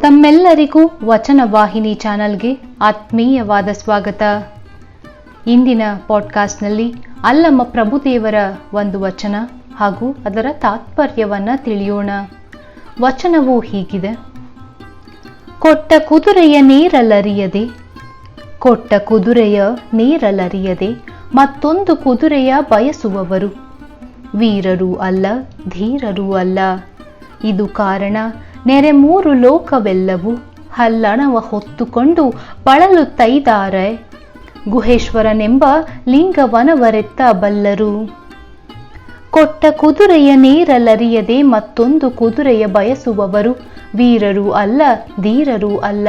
ತಮ್ಮೆಲ್ಲರಿಗೂ ವಚನ ವಾಹಿನಿ ಚಾನಲ್ಗೆ ಆತ್ಮೀಯವಾದ ಸ್ವಾಗತ. ಇಂದಿನ ಪಾಡ್ಕಾಸ್ಟ್ನಲ್ಲಿ ಅಲ್ಲಮ್ಮ ಪ್ರಭುದೇವರ ಒಂದು ವಚನ ಹಾಗೂ ಅದರ ತಾತ್ಪರ್ಯವನ್ನ ತಿಳಿಯೋಣ. ವಚನವು ಹೀಗಿದೆ. ಕೊಟ್ಟ ಕುದುರೆಯ ನೀರಲರಿಯದೆ ಕೊಟ್ಟ ಕುದುರೆಯ ನೀರಲರಿಯದೆ ಮತ್ತೊಂದು ಕುದುರೆಯ ಬಯಸುವವರು. ವೀರರೂ ಅಲ್ಲ, ಧೀರರೂ ಅಲ್ಲ. ಇದು ಕಾರಣ ನೆರೆ ಮೂರು ಲೋಕವೆಲ್ಲವೂ ಹಲ್ಲಣವ ಹೊತ್ತುಕೊಂಡು ಬಳಲುತ್ತೈದಾರೆ ಗುಹೇಶ್ವರನೆಂಬ ಲಿಂಗವನವರೆತ್ತ ಬಲ್ಲರು. ಕೊಟ್ಟ ಕುದುರೆಯ ನೇರಲರಿಯದೆ ಮತ್ತೊಂದು ಕುದುರೆಯ ಬಯಸುವವರು ವೀರರು ಅಲ್ಲ, ಧೀರರು ಅಲ್ಲ.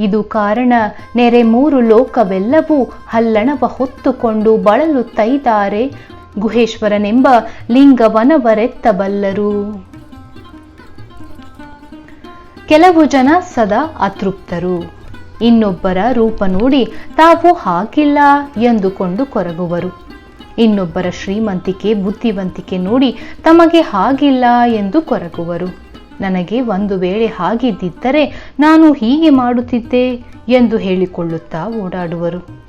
ಇದು ಕಾರಣ ನೆರೆ ಮೂರು ಲೋಕವೆಲ್ಲವೂ ಹಲ್ಲಣವ ಹೊತ್ತುಕೊಂಡು ಬಳಲುತ್ತೈದಾರೆ ಗುಹೇಶ್ವರನೆಂಬ ಲಿಂಗವನವರೆತ್ತಬಲ್ಲರು ಕೆಲವು ಜನ ಸದಾ ಅತೃಪ್ತರು. ಇನ್ನೊಬ್ಬರ ರೂಪ ನೋಡಿ ತಾವು ಹಾಗಿಲ್ಲ ಎಂದುಕೊಂಡು ಕೊರಗುವರು. ಇನ್ನೊಬ್ಬರ ಶ್ರೀಮಂತಿಕೆ, ಬುದ್ಧಿವಂತಿಕೆ ನೋಡಿ ತಮಗೆ ಹಾಗಿಲ್ಲ ಎಂದು ಕೊರಗುವರು. ನನಗೆ ಒಂದು ವೇಳೆ ಹಾಗಿದ್ದಿದ್ದರೆ ನಾನು ಹೀಗೆ ಮಾಡುತ್ತಿದ್ದೆ ಎಂದು ಹೇಳಿಕೊಳ್ಳುತ್ತಾ ಓಡಾಡುವರು.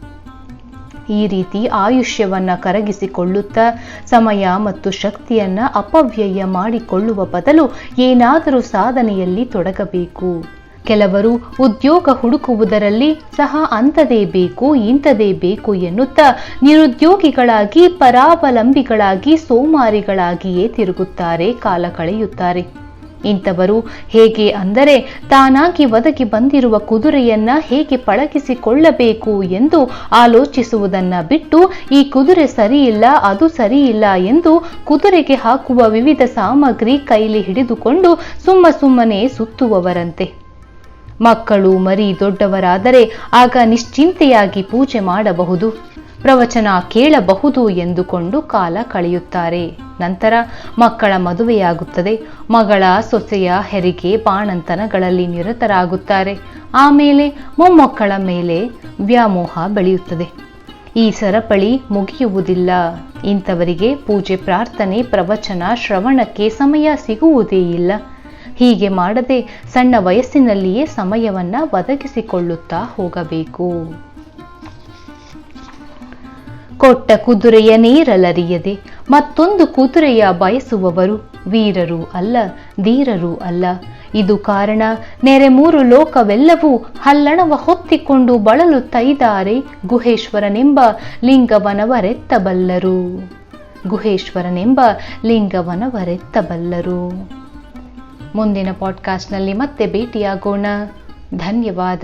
ಈ ರೀತಿ ಆಯುಷ್ಯವನ್ನ ಕರಗಿಸಿಕೊಳ್ಳುತ್ತಾ, ಸಮಯ ಮತ್ತು ಶಕ್ತಿಯನ್ನ ಅಪವ್ಯಯ ಮಾಡಿಕೊಳ್ಳುವ ಬದಲು ಏನಾದರೂ ಸಾಧನೆಯಲ್ಲಿ ತೊಡಗಬೇಕು. ಕೆಲವರು ಉದ್ಯೋಗ ಹುಡುಕುವುದರಲ್ಲಿ ಸಹ ಅಂಥದೇ ಬೇಕು, ಇಂಥದೇ ಬೇಕು ಎನ್ನುತ್ತಾ ನಿರುದ್ಯೋಗಿಗಳಾಗಿ, ಪರಾವಲಂಬಿಗಳಾಗಿ, ಸೋಮಾರಿಗಳಾಗಿಯೇ ತಿರುಗುತ್ತಾರೆ, ಕಾಲ ಕಳೆಯುತ್ತಾರೆ. ಇಂಥವರು ಹೇಗೆ ಅಂದರೆ ತಾನಾಗಿ ಒದಗಿ ಬಂದಿರುವ ಕುದುರೆಯನ್ನ ಹೇಗೆ ಪಳಗಿಸಿಕೊಳ್ಳಬೇಕು ಎಂದು ಆಲೋಚಿಸುವುದನ್ನ ಬಿಟ್ಟು, ಈ ಕುದುರೆ ಸರಿಯಿಲ್ಲ, ಅದು ಸರಿಯಿಲ್ಲ ಎಂದು ಕುದುರೆಗೆ ಹಾಕುವ ವಿವಿಧ ಸಾಮಗ್ರಿ ಕೈಲಿ ಹಿಡಿದುಕೊಂಡು ಸುಮ್ಮ ಸುಮ್ಮನೆ ಸುತ್ತುವವರಂತೆ. ಮಕ್ಕಳು ಮರಿ ದೊಡ್ಡವರಾದರೆ ಆಗ ನಿಶ್ಚಿಂತೆಯಾಗಿ ಪೂಜೆ ಮಾಡಬಹುದು. ಪ್ರವಚನ ಕೇಳಬಹುದು ಎಂದುಕೊಂಡು ಕಾಲ ಕಳೆಯುತ್ತಾರೆ. ನಂತರ ಮಕ್ಕಳ ಮದುವೆಯಾಗುತ್ತದೆ. ಮಗಳ ಸೊಸೆಯ ಹೆರಿಗೆ ಬಾಣಂತನಗಳಲ್ಲಿ ನಿರತರಾಗುತ್ತಾರೆ. ಆಮೇಲೆ ಮೊಮ್ಮಕ್ಕಳ ಮೇಲೆ ವ್ಯಾಮೋಹ ಬೆಳೆಯುತ್ತದೆ. ಈ ಸರಪಳಿ ಮುಗಿಯುವುದಿಲ್ಲ. ಇಂಥವರಿಗೆ ಪೂಜೆ, ಪ್ರಾರ್ಥನೆ, ಪ್ರವಚನ, ಶ್ರವಣಕ್ಕೆ ಸಮಯ ಸಿಗುವುದೇ ಇಲ್ಲ. ಹೀಗೆ ಮಾಡದೆ ಸಣ್ಣ ವಯಸ್ಸಿನಲ್ಲಿಯೇ ಸಮಯವನ್ನು ಒದಗಿಸಿಕೊಳ್ಳುತ್ತಾ ಹೋಗಬೇಕು. ಕೊಟ್ಟ ಕುದುರೆಯ ನೀರಲರಿಯದೆ, ಮತ್ತೊಂದು ಕುದುರೆಯ ಬಯಸುವವರು ವೀರರು ಅಲ್ಲ, ಧೀರರು ಅಲ್ಲ. ಇದು ಕಾರಣ ನೆರೆ ಮೂರು ಲೋಕವೆಲ್ಲವೂ ಹಲ್ಲಣವ ಹೊತ್ತಿಕೊಂಡು ಬಳಲುತ್ತೈದಾರೆ ಗುಹೇಶ್ವರನೆಂಬ ಲಿಂಗವನವರೆತ್ತಬಲ್ಲರು. ಗುಹೇಶ್ವರನೆಂಬ ಲಿಂಗವನವರೆತ್ತಬಲ್ಲರು. ಮುಂದಿನ ಪಾಡ್ಕಾಸ್ಟ್ನಲ್ಲಿ ಮತ್ತೆ ಭೇಟಿಯಾಗೋಣ. ಧನ್ಯವಾದ.